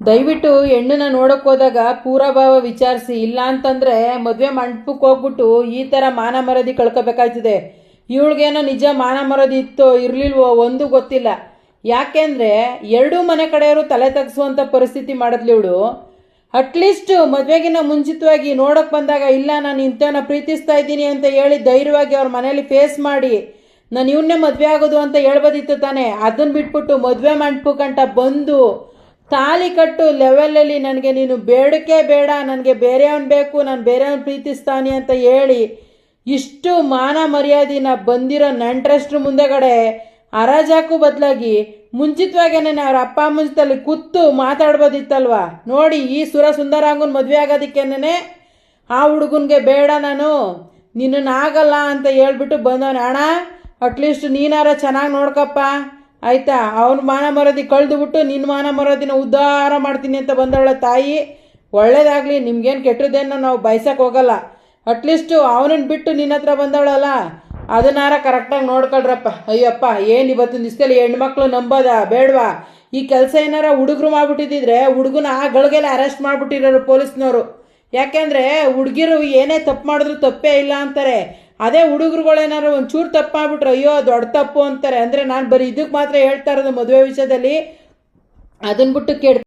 ದಯವಿಟ್ಟು ಹೆಣ್ಣನ್ನ ನೋಡಕ್ ಹೋದಾಗ ಪೂರ್ವಭಾವ ವಿಚಾರಿಸಿ, ಇಲ್ಲ ಅಂತಂದ್ರೆ ಮದುವೆ ಮಂಟಪಕ್ಕೆ ಹೋಗ್ಬಿಟ್ಟು ಈ ಥರ ಮಾನ ಮರದಿ ಕಳ್ಕೊಬೇಕಾಯ್ತದೆ. ಇವಳಿಗೇನೋ ನಿಜ ಮಾನ ಮರದಿ ಇತ್ತೋ ಇರ್ಲಿಲ್ವೋ ಒಂದು ಗೊತ್ತಿಲ್ಲ. ಯಾಕೆಂದ್ರೆ ಎರಡೂ ಮನೆ ಕಡೆಯವರು ತಲೆ ತಗ್ಸುವಂಥ ಪರಿಸ್ಥಿತಿ ಮಾಡಿದ್ಲು ಇವಳು. ಅಟ್ಲೀಸ್ಟ್ ಮದುವೆಗಿನ ಮುಂಚಿತವಾಗಿ ನೋಡಕ್ ಬಂದಾಗ, ಇಲ್ಲ, ನಾನು ಇಂಥವನ್ನ ಪ್ರೀತಿಸ್ತಾ ಇದ್ದೀನಿ ಅಂತ ಹೇಳಿ ಧೈರ್ಯವಾಗಿ ಅವ್ರ ಮನೇಲಿ ಫೇಸ್ ಮಾಡಿ, ನಾನು ಇವನ್ನೇ ಮದುವೆ ಆಗೋದು ಅಂತ ಹೇಳ್ಬೋದಿತ್ತು ತಾನೇ. ಅದನ್ನ ಬಿಟ್ಬಿಟ್ಟು ಮದುವೆ ಮಂಟಪಕ್ಕಂಟ ಬಂದು ತಾಲಿ ಕಟ್ಟು ಲೆವೆಲಲ್ಲಿ ನನಗೆ ನೀನು ಬೇಡಕ್ಕೆ ಬೇಡ, ನನಗೆ ಬೇರೆಯವನ್ ಬೇಕು, ನಾನು ಬೇರೆಯವನ್ ಪ್ರೀತಿಸ್ತಾನೆ ಅಂತ ಹೇಳಿ ಇಷ್ಟು ಮಾನ ಮರ್ಯಾದಿನ ಬಂದಿರೋ ನಂಟ್ರಷ್ಟ್ರ ಮುಂದೆಗಡೆ ಅರಾಜಾಕು ಬದಲಾಗಿ ಮುಂಚಿತವಾಗೇನೆ ಅವ್ರ ಅಪ್ಪ ಮುಂಚಿತಲ್ಲಿ ಕೂತು ಮಾತಾಡ್ಬೋದಿತ್ತಲ್ವಾ? ನೋಡಿ ಈ ಸುರ ಸುಂದರಾಂಗನ ಮದುವೆ ಆಗೋದಕ್ಕೇನೆ ಆ ಹುಡುಗನ್ಗೆ ಬೇಡ ನಾನು ನಿನ್ನನ್ನು ಅಂತ ಹೇಳ್ಬಿಟ್ಟು ಬಂದವನ. ಅಣ್ಣ ಅಟ್ಲೀಸ್ಟ್ ನೀನಾರ ಚೆನ್ನಾಗಿ ನೋಡ್ಕಪ್ಪ. ಆಯ್ತಾ? ಅವನ ಮಾನ ಮರದಿ ಕಳೆದು ಬಿಟ್ಟು ನಿನ್ನ ಮಾನ ಮರದಿನ ಉದ್ಧಾರ ಮಾಡ್ತೀನಿ ಅಂತ ಬಂದವಳ ತಾಯಿ. ಒಳ್ಳೇದಾಗಲಿ, ನಿಮ್ಗೇನು ಕೆಟ್ಟದೇನೋ ನಾವು ಬಯಸಕ್ಕೆ ಹೋಗಲ್ಲ. ಅಟ್ಲೀಸ್ಟು ಅವನನ್ನ ಬಿಟ್ಟು ನಿನ್ನ ಹತ್ರ ಬಂದವಳಲ್ಲ. ಅದನ್ನಾರ ಕರೆಕ್ಟಾಗಿ ನೋಡ್ಕೊಳ್ರಪ್ಪ. ಅಯ್ಯಪ್ಪ, ಏನು ಇವತ್ತಿನ ದಿವಸದಲ್ಲಿ ಹೆಣ್ಮಕ್ಳು ನಂಬೋದ? ಬೇಡವಾ? ಈ ಕೆಲಸ ಏನಾರ ಹುಡುಗರು ಮಾಡಿಬಿಟ್ಟಿದ್ರೆ ಹುಡುಗನ ಆ ಗಳಿಗೆಲ್ಲ ಅರೆಸ್ಟ್ ಮಾಡಿಬಿಟ್ಟಿರೋರು ಪೊಲೀಸ್ನವರು. ಯಾಕೆಂದರೆ ಹುಡುಗಿರು ಏನೇ ತಪ್ಪು ಮಾಡಿದ್ರು ತಪ್ಪೇ ಇಲ್ಲ ಅಂತಾರೆ. ಅದೇ ಹುಡುಗರುಗಳೇನಾದ್ರು ಒಂಚೂರು ಚೂರು ಮಾಡ್ಬಿಟ್ರೆ ಅಯ್ಯೋ ದೊಡ್ಡ ತಪ್ಪು ಅಂತಾರೆ. ಅಂದರೆ ನಾನು ಬರೀ ಇದಕ್ಕೆ ಮಾತ್ರ ಹೇಳ್ತಾ ಇರೋದು ಮದುವೆ ವಿಷಯದಲ್ಲಿ. ಅದನ್ನು ಬಿಟ್ಟು ಕೆಡ್